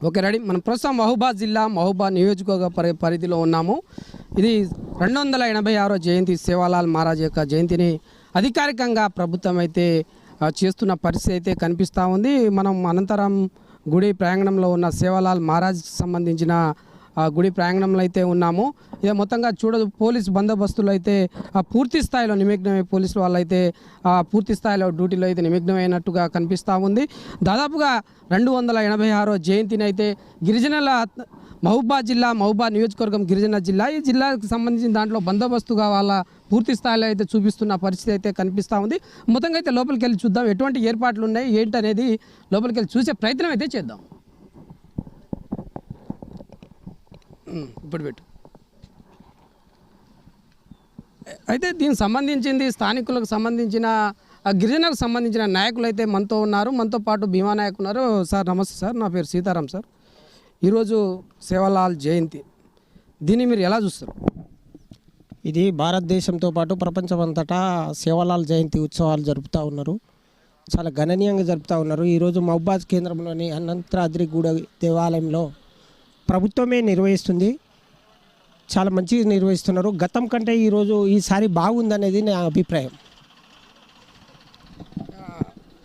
Okay ready. మనం ప్రస్తుతం మహబూబాద్ జిల్లా మహూబా నియోజకవర్గ పరి పరిధిలో ఉన్నాము. ఇది రెండు వందల ఎనభై ఆరో జయంతి సేవాలాల్ మహారాజ్ యొక్క జయంతిని అధికారికంగా ప్రభుత్వం అయితే చేస్తున్న పరిస్థితి అయితే కనిపిస్తూ ఉంది. మనం అనంతరం గుడి ప్రాంగణంలో ఉన్న సేవాలాల్ మహారాజ్కి సంబంధించిన గుడి ప్రాంగణంలో అయితే ఉన్నాము. ఇక మొత్తంగా చూడదు పోలీస్ బందోబస్తులు అయితే ఆ, పూర్తి స్థాయిలో నిమగ్నమై పోలీసులు వాళ్ళైతే ఆ, పూర్తి స్థాయిలో డ్యూటీలో అయితే నిమగ్నమైనట్టుగా కనిపిస్తూ ఉంది. దాదాపుగా రెండు వందల ఎనభై ఆరో జయంతిని అయితే గిరిజనుల మహబూబాద్ జిల్లా మహబూబా నియోజకవర్గం గిరిజన జిల్లా ఈ జిల్లాకు సంబంధించిన దాంట్లో బందోబస్తుగా వాళ్ళ పూర్తి స్థాయిలో అయితే చూపిస్తున్న పరిస్థితి అయితే కనిపిస్తూ ఉంది. మొత్తంగా అయితే లోపలికి వెళ్ళి చూద్దాం ఎటువంటి ఏర్పాట్లు ఉన్నాయి ఏంటి అనేది లోపలికి వెళ్ళి చూసే ప్రయత్నం అయితే చేద్దాం. ఇప్పుడు పెట్టు. అయితే దీనికి సంబంధించింది స్థానికులకు సంబంధించిన ఆ గిరిజనులకు సంబంధించిన నాయకులు అయితే మనతో ఉన్నారు. మనతో పాటు భీమా నాయక్ ఉన్నారు. సార్ నమస్తే సార్. నా పేరు సీతారాం సార్. ఈరోజు సేవలాల్ జయంతి. దీన్ని మీరు ఎలా చూస్తారు? ఇది భారతదేశంతో పాటు ప్రపంచమంతటా సేవలాల్ జయంతి ఉత్సవాలు జరుపుతూ ఉన్నారు. చాలా గణనీయంగా జరుపుతూ ఉన్నారు. ఈరోజు మహబాద్ కేంద్రంలోని అనంతరాద్రిగూడ దేవాలయంలో ప్రభుత్వమే నిర్వహిస్తుంది. చాలా మంచిగా నిర్వహిస్తున్నారు. గతం కంటే ఈరోజు ఈసారి బాగుందనేది నా అభిప్రాయం.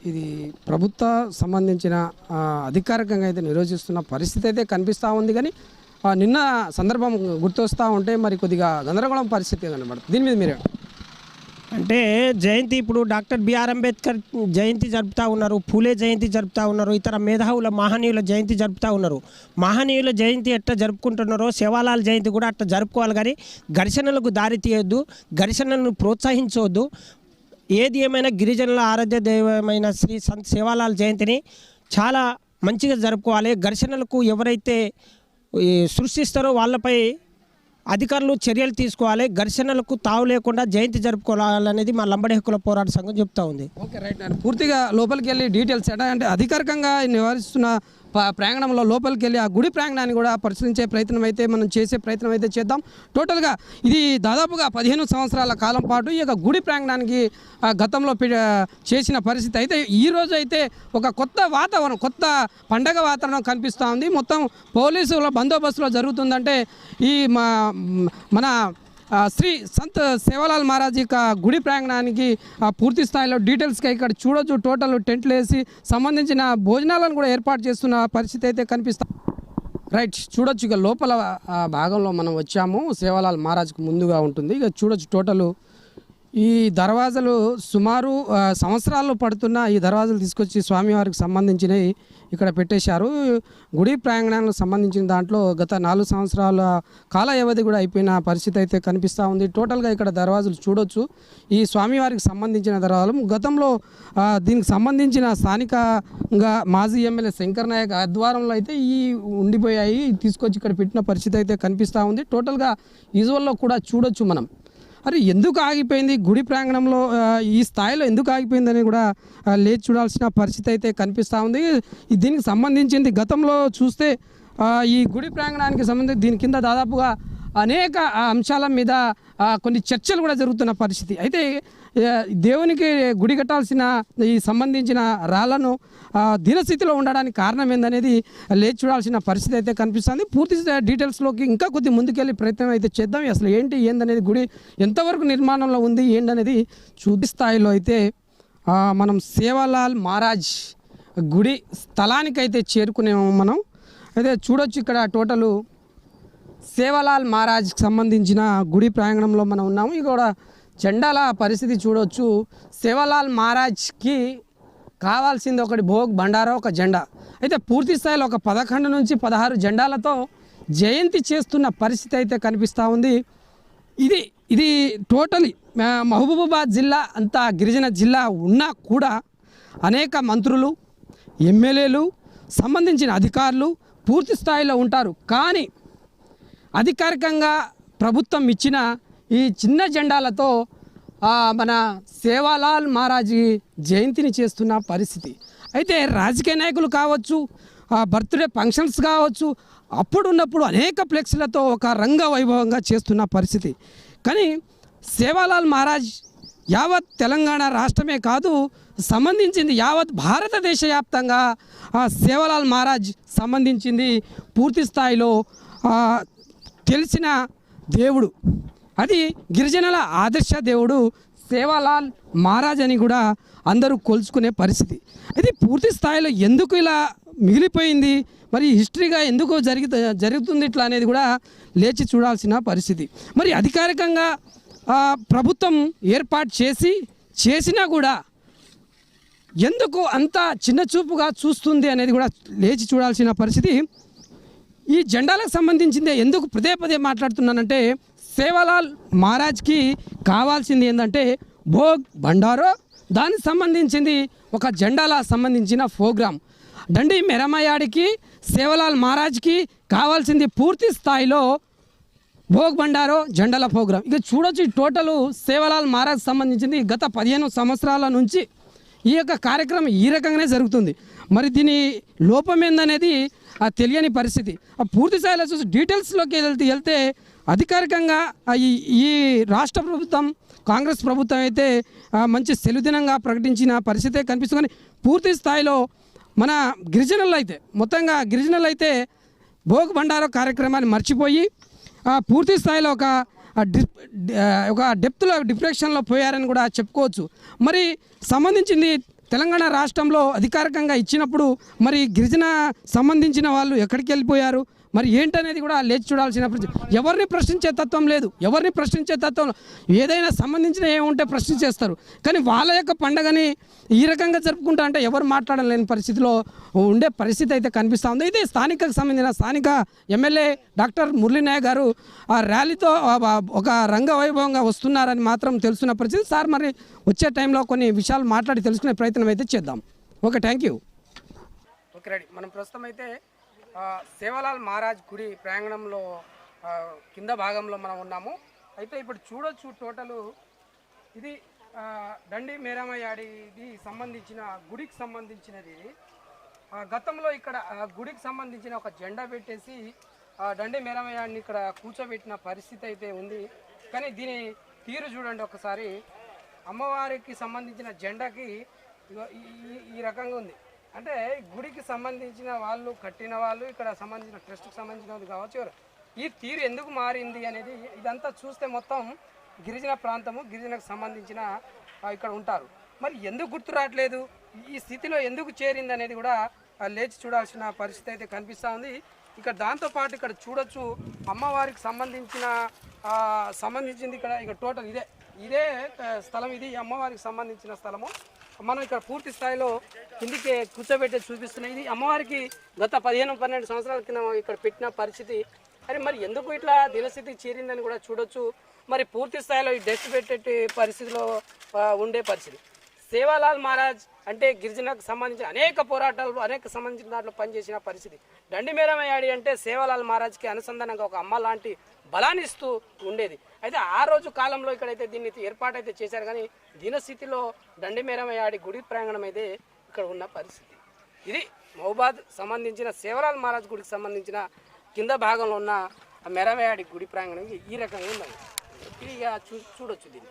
ఇది ప్రభుత్వ సంబంధించిన అధికారికంగా అయితే నిర్వహిస్తున్న పరిస్థితి అయితే కనిపిస్తూ ఉంది కానీ నిన్న సందర్భం గుర్తొస్తూ ఉంటే మరి కొద్దిగా గందరగోళం పరిస్థితి కనబడుతుంది. దీని మీద మీరు అంటే జయంతి ఇప్పుడు డాక్టర్ బిఆర్ అంబేద్కర్ జయంతి జరుపుతూ ఉన్నారు పూలే జయంతి జరుపుతూ ఉన్నారు ఇతర మేధావుల మహనీయుల జయంతి జరుపుతూ ఉన్నారు. మహనీయుల జయంతి ఎట్లా జరుపుకుంటున్నారో సేవాలాల్ జయంతి కూడా అట్లా జరుపుకోవాలి కానీ ఘర్షణలకు దారి తీయొద్దు ఘర్షణలను ప్రోత్సహించవద్దు ఏది ఏమైనా గిరిజనుల ఆరాధ్య దైవమైన శ్రీ సంత్ సేవాలాల్ జయంతిని చాలా మంచిగా జరుపుకోవాలి. ఘర్షణలకు ఎవరైతే సృష్టిస్తారో వాళ్ళపై అధికారులు చర్యలు తీసుకోవాలి ఘర్షణలకు తావు లేకుండా జయంతి జరుపుకోవాలనేది మా లంబడి హక్కుల పోరాట సంఘం చెప్తా ఉంది. Okay right. పూర్తిగా లోపలికి వెళ్ళి డీటెయిల్స్ అంటే అధికారికంగా నివారిస్తున్న ప్రాంగణంలో లోపలికి వెళ్ళి ఆ గుడి ప్రాంగణాన్ని కూడా పరిశీలించే ప్రయత్నం అయితే మనం చేసే ప్రయత్నం అయితే చేద్దాం టోటల్గా ఇది దాదాపుగా పదిహేను సంవత్సరాల కాలం పాటు ఈ యొక్క గుడి ప్రాంగణానికి గతంలో పి- చేసిన పరిస్థితి. అయితే ఈరోజు అయితే ఒక కొత్త వాతావరణం కొత్త పండగ వాతావరణం కనిపిస్తూ ఉంది. మొత్తం పోలీసుల బందోబస్తులో జరుగుతుందంటే ఈ మా మన శ్రీ సంత్ సేవాలాల్ మహారాజ్ యొక్క గుడి ప్రాంగణానికి ఆ, పూర్తి స్థాయిలో డీటెయిల్స్గా ఇక్కడ చూడొచ్చు. టోటల్ టెంట్లు వేసి సంబంధించిన భోజనాలను కూడా ఏర్పాటు చేస్తున్న పరిస్థితి అయితే కనిపిస్తా రైట్ చూడొచ్చు. ఇక లోపల భాగంలో మనం వచ్చాము. సేవాలాల్ మహారాజ్కు ముందుగా ఉంటుంది. ఇక చూడొచ్చు టోటల్ ఈ దర్వాజలు సుమారు సంవత్సరాలు పడుతున్న ఈ దర్వాజలు తీసుకొచ్చి స్వామివారికి సంబంధించినవి ఇక్కడ పెట్టేశారు. గుడి ప్రాంగణాలకు సంబంధించిన దాంట్లో గత నాలుగు సంవత్సరాల కాల వ్యవధి కూడా అయిపోయిన పరిస్థితి అయితే కనిపిస్తూ ఉంది. టోటల్గా ఇక్కడ దర్వాజలు చూడొచ్చు. ఈ స్వామివారికి సంబంధించిన దర్వాజలు. గతంలో దీనికి సంబంధించిన స్థానికంగా మాజీ ఎమ్మెల్యే శంకర్ నాయక్ ఆధ్వర్యంలో అయితే ఈ ఉండిపోయాయి తీసుకొచ్చి ఇక్కడ పెట్టిన పరిస్థితి అయితే కనిపిస్తూ ఉంది. టోటల్గా ఈజువల్లో కూడా చూడొచ్చు మనం. అరే ఎందుకు ఆగిపోయింది? గుడి ప్రాంగణంలో ఈ స్థాయిలో ఎందుకు ఆగిపోయిందని కూడా లేచి చూడాల్సిన పరిస్థితి అయితే కనిపిస్తూ ఉంది. దీనికి సంబంధించింది గతంలో చూస్తే ఈ గుడి ప్రాంగణానికి సంబంధించి దీని కింద దాదాపుగా అనేక ఆ, అంశాల మీద కొన్ని చర్చలు కూడా జరుగుతున్న పరిస్థితి. అయితే దేవునికి గుడి కట్టాల్సిన ఈ సంబంధించిన రాళ్ళను దినస్థితిలో ఉండడానికి కారణం ఏందనేది లేచి చూడాల్సిన పరిస్థితి అయితే కనిపిస్తుంది. పూర్తి డీటెయిల్స్లోకి ఇంకా కొద్ది ముందుకెళ్ళి ప్రయత్నం అయితే చేద్దాం. అసలు ఏంటి ఏందనేది గుడి ఎంతవరకు నిర్మాణంలో ఉంది ఏంటనేది చూపి స్థాయిలో అయితే మనం సేవాలాల్ మహారాజ్ గుడి స్థలానికైతే చేరుకునేమో మనం. అయితే చూడొచ్చు ఇక్కడ టోటలు సేవలాల్ మహారాజ్కి సంబంధించిన గుడి ప్రాంగణంలో మనం ఉన్నాము. ఇక చెండాల జెండాల పరిస్థితి చూడొచ్చు. సేవలాల్ మహారాజ్కి కావాల్సింది ఒకటి భోగ్ బండారా ఒక జెండా. అయితే పూర్తి స్థాయిలో ఒక పదకొండు నుంచి పదహారు జెండాలతో జయంతి చేస్తున్న పరిస్థితి అయితే కనిపిస్తూ ఉంది. ఇది ఇది టోటలీ మహబూబాబాద్ జిల్లా అంతా గిరిజన జిల్లా ఉన్నా కూడా అనేక మంత్రులు ఎమ్మెల్యేలు సంబంధించిన అధికారులు పూర్తి స్థాయిలో ఉంటారు. కానీ అధికారికంగా ప్రభుత్వం ఇచ్చిన ఈ చిన్న జెండాలతో మన సేవాలాల్ మహారాజీ జయంతిని చేస్తున్న పరిస్థితి. అయితే రాజకీయ నాయకులు కావచ్చు ఆ, బర్త్డే ఫంక్షన్స్ కావచ్చు అప్పుడున్నప్పుడు అనేక ఫ్లెక్స్లతో ఒక రంగ వైభవంగా చేస్తున్న పరిస్థితి. కానీ సేవాలాల్ మహారాజ్ యావత్ తెలంగాణ రాష్ట్రమే కాదు సంబంధించింది యావత్ భారతదేశ వ్యాప్తంగా ఆ సేవలాల్ మహారాజ్ సంబంధించింది పూర్తి స్థాయిలో తెలిసిన దేవుడు. అది గిరిజనుల ఆదర్శ దేవుడు సేవాలాల్ మహారాజ్ అని కూడా అందరూ కొలుచుకునే పరిస్థితి. ఇది పూర్తి స్థాయిలో ఎందుకు ఇలా మిగిలిపోయింది? మరి హిస్టరీగా ఎందుకు జరిగి జరుగుతుంది ఇట్లా అనేది కూడా లేచి చూడాల్సిన పరిస్థితి. మరి అధికారికంగా ప్రభుత్వం ఏర్పాటు చేసి చేసినా కూడా ఎందుకు అంత చిన్న చూపుగా చూస్తుంది అనేది కూడా లేచి చూడాల్సిన పరిస్థితి. ఈ జెండాలకు సంబంధించిందే ఎందుకు పదే పదే మాట్లాడుతున్నానంటే సేవలాల్ మహారాజ్కి కావాల్సింది ఏంటంటే భోగ్ బండారో దానికి సంబంధించింది ఒక జెండాల సంబంధించిన ప్రోగ్రామ్ దండి మెరమయాడికి సేవలాల్ మహారాజ్కి కావాల్సింది పూర్తి స్థాయిలో భోగ్ బండారో జెండాల ప్రోగ్రాం. ఇక చూడొచ్చు టోటల్ సేవలాల్ మహారాజ్ సంబంధించింది గత పదిహేను సంవత్సరాల నుంచి ఈ యొక్క కార్యక్రమం ఈ రకంగానే జరుగుతుంది. మరి దీని లోపం ఏందనేది ఆ తెలియని పరిస్థితి. ఆ పూర్తి స్థాయిలో చూసి డీటెయిల్స్లోకి వెళ్తే వెళ్తే అధికారికంగా ఈ ఈ రాష్ట్ర ప్రభుత్వం కాంగ్రెస్ ప్రభుత్వం అయితే మంచి సెలుదినంగా ప్రకటించిన పరిస్థితే కనిపిస్తుంది. పూర్తి స్థాయిలో మన గిరిజనులు అయితే మొత్తంగా గిరిజనులు అయితే భోగ్ బండారో కార్యక్రమాన్ని మర్చిపోయి ఆ, పూర్తి స్థాయిలో ఒక డిప్ ఒక డెప్త్లో డిప్రెషన్లో పోయారని కూడా చెప్పుకోవచ్చు. మరి సంబంధించింది తెలంగాణ రాష్ట్రంలో అధికారికంగా ఇచ్చినప్పుడు మరి గిరిజన సంబంధించిన వాళ్ళు ఎక్కడికి వెళ్ళిపోయారు? మరి ఏంటనేది కూడా లేచి చూడాల్సిన ఎవరిని ప్రశ్నించే తత్వం లేదు. ఎవరిని ప్రశ్నించే తత్వం ఏదైనా సంబంధించిన ఏముంటే ప్రశ్నించేస్తారు. కానీ వాళ్ళ యొక్క పండగని ఈ రకంగా జరుపుకుంటా అంటే ఎవరు మాట్లాడలేని పరిస్థితిలో ఉండే పరిస్థితి అయితే కనిపిస్తూ ఉంది. అయితే స్థానికకు సంబంధించిన స్థానిక ఎమ్మెల్యే డాక్టర్ మురళీనాయ గారు ఆ ర్యాలీతో ఒక రంగ వైభవంగా వస్తున్నారని మాత్రం తెలుసున్న పరిస్థితి. సార్ మరి వచ్చే టైంలో కొన్ని విషయాలు మాట్లాడి తెలుసుకునే ప్రయత్నం అయితే చేద్దాం. Okay thank you okay ready. మనం ప్రస్తుతం అయితే సేవలాల్ మహారాజ్ గుడి ప్రాంగణంలో కింద భాగంలో మనం ఉన్నాము. అయితే ఇప్పుడు చూడొచ్చు టోటలు. ఇది దండి మేరమయాడికి సంబంధించిన గుడికి సంబంధించినది. ఇది ఆ, గతంలో ఇక్కడ గుడికి సంబంధించిన ఒక జెండా పెట్టేసి ఆ, దండి మేరమయాడిని ఇక్కడ కూర్చోబెట్టిన పరిస్థితి అయితే ఉంది. కానీ దీని తీరు చూడండి ఒకసారి. అమ్మవారికి సంబంధించిన జెండాకి ఈ రకంగా ఉంది. అంటే గుడికి సంబంధించిన వాళ్ళు కట్టిన వాళ్ళు ఇక్కడ సంబంధించిన ట్రస్ట్కి సంబంధించినది కావచ్చు ఈ తీరు ఎందుకు మారింది అనేది ఇదంతా చూస్తే మొత్తం గిరిజన ప్రాంతము గిరిజనకు సంబంధించిన ఇక్కడ ఉంటారు. మరి ఎందుకు గుర్తు రావట్లేదు? ఈ స్థితిలో ఎందుకు చేరింది అనేది కూడా లేచి చూడాల్సిన పరిస్థితి అయితే కనిపిస్తూ ఉంది. ఇక్కడ దాంతోపాటు ఇక్కడ చూడొచ్చు అమ్మవారికి సంబంధించిన సంబంధించింది ఇక్కడ ఇక్కడ టోటల్ ఇదే. ఇదే స్థలం ఇది అమ్మవారికి సంబంధించిన స్థలము. మనం ఇక్కడ పూర్తి స్థాయిలో కిందికి కూర్చోబెట్టి చూపిస్తున్నాయి. ఇది అమ్మవారికి గత పదిహేను పన్నెండు సంవత్సరాల కింద ఇక్కడ పెట్టిన పరిస్థితి. అరే మరి ఎందుకు ఇట్లా దినస్థితికి చేరిందని కూడా చూడొచ్చు. మరి పూర్తి స్థాయిలో ఈ డస్ట్ పెట్టే పరిస్థితిలో ఉండే పరిస్థితి. సేవాలాల్ మహారాజ్ అంటే గిరిజనకు సంబంధించిన అనేక పోరాటాలు అనేక సంబంధించిన దాంట్లో పనిచేసిన పరిస్థితి. దండిమేరమయ్యాడి అంటే సేవాలాల్ మహారాజ్కి అనుసంధానంగా ఒక అమ్మ లాంటి బలాన్ని ఇస్తూ ఉండేది. అయితే ఆ రోజు కాలంలో ఇక్కడైతే దీన్ని ఏర్పాటైతే చేశారు కానీ దీనస్థితిలో దండిమేరమయ్యాడి గుడి ప్రాంగణం అయితే ఇక్కడ ఉన్న పరిస్థితి. ఇది మహబాద్ సంబంధించిన సేవలాల్ మహారాజ్ గుడికి సంబంధించిన కింద భాగంలో ఉన్న మెరమయాడి గుడి ప్రాంగణం ఈ రకంగా ఉన్నది ఇది చూ చూడొచ్చు దీన్ని.